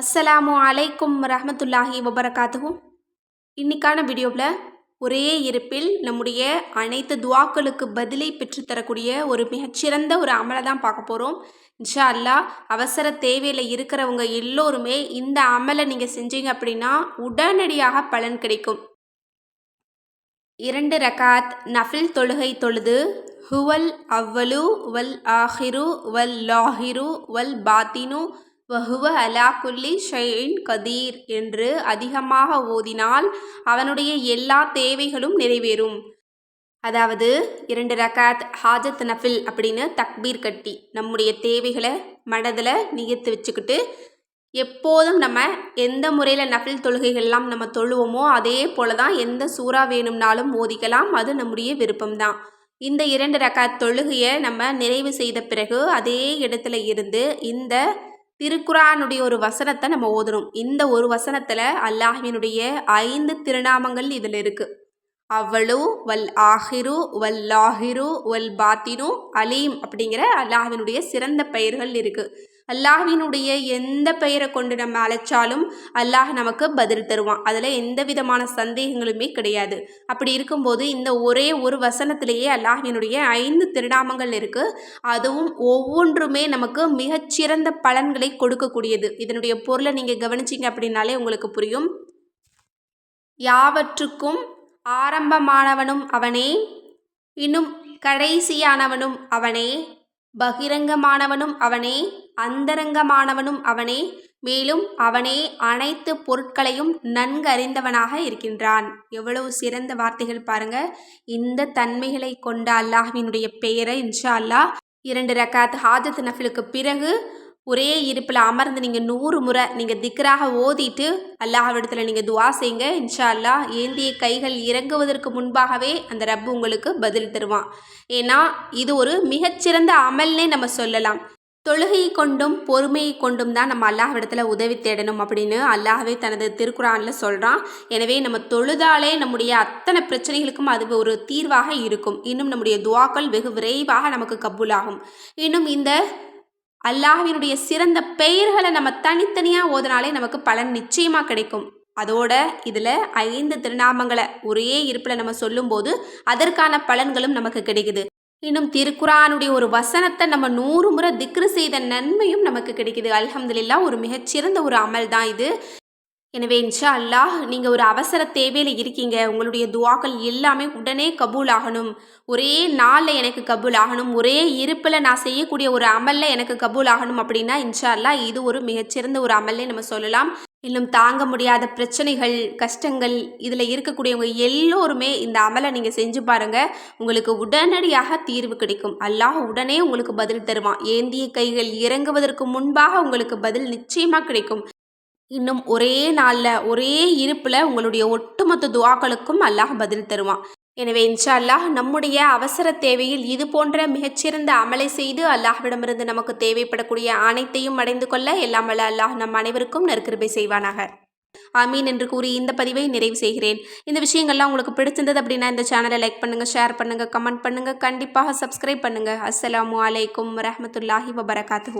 அஸ்ஸலாமு அலைக்கும் ரஹமத்துல்லாஹி வபரகாத்துவும் இன்னைக்கான வீடியோவில் ஒரே இருப்பில் நம்முடைய அனைத்து துவாக்களுக்கு பதிலை பெற்றுத்தரக்கூடிய ஒரு மிகச்சிறந்த ஒரு அமலை தான் பார்க்க போகிறோம் இன்ஷா அல்லா அவசர தேவையில் இருக்கிறவங்க எல்லோருமே இந்த அமலை நீங்கள் செஞ்சீங்க அப்படின்னா உடனடியாக பலன் கிடைக்கும். இரண்டு ரகாத் நஃபில் தொழுகை தொழுது ஹுவல் அவ்வலு வல் ஆஹிரு வல் லாஹிரு வல் பாத்தினு வஹுவ அலா குல்லி ஷைன் கதீர் என்று அதிகமாக ஓதினால் அவனுடைய எல்லா தேவைகளும் நிறைவேறும். அதாவது இரண்டு ரகாத் ஹாஜத் நஃபில் அப்படின்னு தக்பீர் கட்டி நம்முடைய தேவைகளை மனதில் நிகழ்த்து வச்சுக்கிட்டு எப்போதும் நம்ம எந்த முறையில் நஃபில் தொழுகைகள்லாம் நம்ம தொழுவோமோ அதே போல தான் எந்த சூறா வேணும்னாலும் ஓதிக்கலாம். அது நம்முடைய விருப்பம்தான். இந்த இரண்டு ரகாத் தொழுகையை நம்ம நிறைவு செய்த பிறகு அதே இடத்துல இருந்து இந்த திருக்குறானுடைய ஒரு வசனத்தை நம்ம ஓதணும் இந்த ஒரு வசனத்தில் அல்லாஹினுடைய ஐந்து திருநாமங்கள் இதில் இருக்குது அவ்வளு வல் ஆஹிரு வல் லாஹிரு வல் பாத்தினு அலீம் அப்படிங்கிற அல்லாஹினுடைய சிறந்த பெயர்கள் இருக்குது அல்லாஹினுடைய எந்த பெயரை கொண்டு நம்ம அழைச்சாலும் அல்லாஹ் நமக்கு பதில் தருவான். அதில் எந்த விதமான சந்தேகங்களுமே கிடையாது. அப்படி இருக்கும்போது இந்த ஒரே ஒரு வசனத்திலேயே அல்லாஹினுடைய ஐந்து திருநாமங்கள் இருக்குது அதுவும் ஒவ்வொன்றுமே நமக்கு மிகச்சிறந்த பலன்களை கொடுக்கக்கூடியது. இதனுடைய பொருளை நீங்கள் கவனிச்சிங்க அப்படின்னாலே உங்களுக்கு புரியும். யாவற்றுக்கும் ஆரம்பமானவனும் அவனே இன்னும் கடைசியானவனும் அவனே பகிரங்கமானவனும் அவனே அந்தரங்கமானவனும் அவனே மேலும் அவனே அனைத்து பொருட்களையும் நன்கு அறிந்தவனாக இருக்கின்றான். எவ்வளவு சிறந்த வார்த்தைகள் பாருங்க. இந்த தன்மைகளை கொண்ட அல்லாஹ்வினுடைய பெயரை இன்ஷா அல்லாஹ் இரண்டு ரக்காத் ஹாஜத் நஃபிலுக்கு பிறகு ஒரே இருப்பில் அமர்ந்து நீங்கள் நூறு முறை நீங்கள் திக்கராக ஓதிட்டு அல்லாஹ்விடத்தில் நீங்கள் துவா செய்யுங்க. இன்ஷா அல்லாஹ் ஏந்திய கைகள் இறங்குவதற்கு முன்பாகவே அந்த ரப்பு உங்களுக்கு பதில் தருவான். ஏன்னா இது ஒரு மிகச்சிறந்த அமல்னே நம்ம சொல்லலாம். தொழுகை கொண்டும் பொறுமையை கொண்டும் தான் நம்ம அல்லாஹ்விடத்தில் உதவி தேடணும் அப்படின்னு அல்லாஹவே தனது திருக்குறானில் சொல்கிறான் எனவே நம்ம தொழுதாலே நம்முடைய அத்தனை பிரச்சனைகளுக்கும் அது ஒரு தீர்வாக இருக்கும். இன்னும் நம்முடைய துவாக்கள் வெகு விரைவாக நமக்கு கபூலாகும். இன்னும் இந்த அல்லாஹினுடைய சிறந்த பெயர்களை நம்ம தனித்தனியாக ஓதுனாலே நமக்கு பலன் நிச்சயமாக கிடைக்கும். அதோட இதில் ஐந்து திருநாமங்களை ஒரே இருப்பில் நம்ம சொல்லும்போது அதற்கான பலன்களும் நமக்கு கிடைக்குது. இன்னும் திருக்குறானுடைய ஒரு வசனத்தை நம்ம நூறு முறை திக்ரு செய்த நன்மையும் நமக்கு கிடைக்குது. அல்ஹம்துலில்லா ஒரு மிகச்சிறந்த ஒரு அமல் தான் இது. எனவே இன்ஷா அல்லாஹ் நீங்கள் ஒரு அவசர தேவையில் இருக்கீங்க. உங்களுடைய துவாக்கள் எல்லாமே உடனே கபூல் ஆகணும் ஒரே நாளில் எனக்கு கபூல் ஆகணும் ஒரே இருப்பில் நான் செய்யக்கூடிய ஒரு அமலில் எனக்கு கபூல் ஆகணும் அப்படின்னா இன்ஷா அல்லாஹ் இது ஒரு மிகச்சிறந்த ஒரு அமல்லே நம்ம சொல்லலாம். இன்னும் தாங்க முடியாத பிரச்சனைகள் கஷ்டங்கள் இதில் இருக்கக்கூடியவங்க எல்லோருமே இந்த அமலை நீங்கள் செஞ்சு பாருங்கள் உங்களுக்கு உடனடியாக தீர்வு கிடைக்கும். அல்லாஹ் உடனே உங்களுக்கு பதில் தருவான். ஏந்திய கைகள் இறங்குவதற்கு முன்பாக உங்களுக்கு பதில் நிச்சயமாக கிடைக்கும். இன்னும் ஒரே நாளில் ஒரே இருப்பில் உங்களுடைய ஒட்டுமொத்த துவாக்களுக்கும் அல்லாஹ் பதில் தருவான். எனவே இன்ஷா அல்லாஹ் நம்முடைய அவசர தேவையில் இது போன்ற மிகச்சிறந்த அமலை செய்து அல்லாஹ்விடமிருந்து நமக்கு தேவைப்படக்கூடிய அனைத்தையும் அடைந்து கொள்ள எல்லாம் வல்ல அல்லாஹ் நம் அனைவருக்கும் நற்கிருபை செய்வானாக. ஆமீன் என்று கூறி இந்த பதிவை நிறைவு செய்கிறேன். இந்த விஷயங்கள்லாம் உங்களுக்கு பிடிச்சிருந்தது அப்படின்னா இந்த சேனலை லைக் பண்ணுங்கள் ஷேர் பண்ணுங்கள் கமெண்ட் பண்ணுங்கள் கண்டிப்பாக சப்ஸ்கிரைப் பண்ணுங்கள் அஸ்லாம் வலைக்கம் வரமத்துல்லாஹி வபரகாத்து